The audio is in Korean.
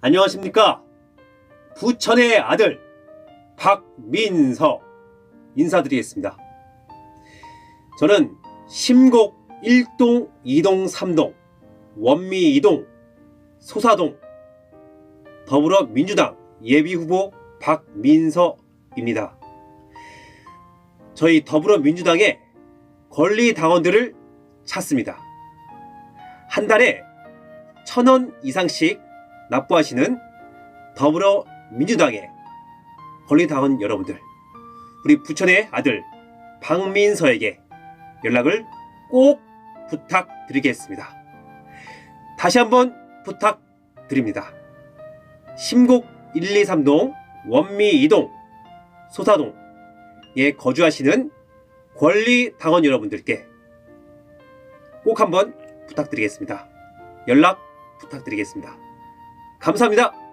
안녕하십니까? 부천의 아들 박민서 인사드리겠습니다. 저는 심곡 1동, 2동, 3동, 원미 2동, 소사동 더불어민주당 예비후보 박민서입니다. 저희 더불어민주당의 권리 당원들을 찾습니다. 한 달에 천 원 이상씩 납부하시는 더불어민주당의 권리당원 여러분들, 우리 부천의 아들 박민서에게 연락을 꼭 부탁드리겠습니다. 다시 한번 부탁드립니다. 심곡 1, 2, 3동, 원미 2동, 소사동에 거주하시는 권리당원 여러분들께 꼭 한번 부탁드리겠습니다. 연락 부탁드리겠습니다. 감사합니다.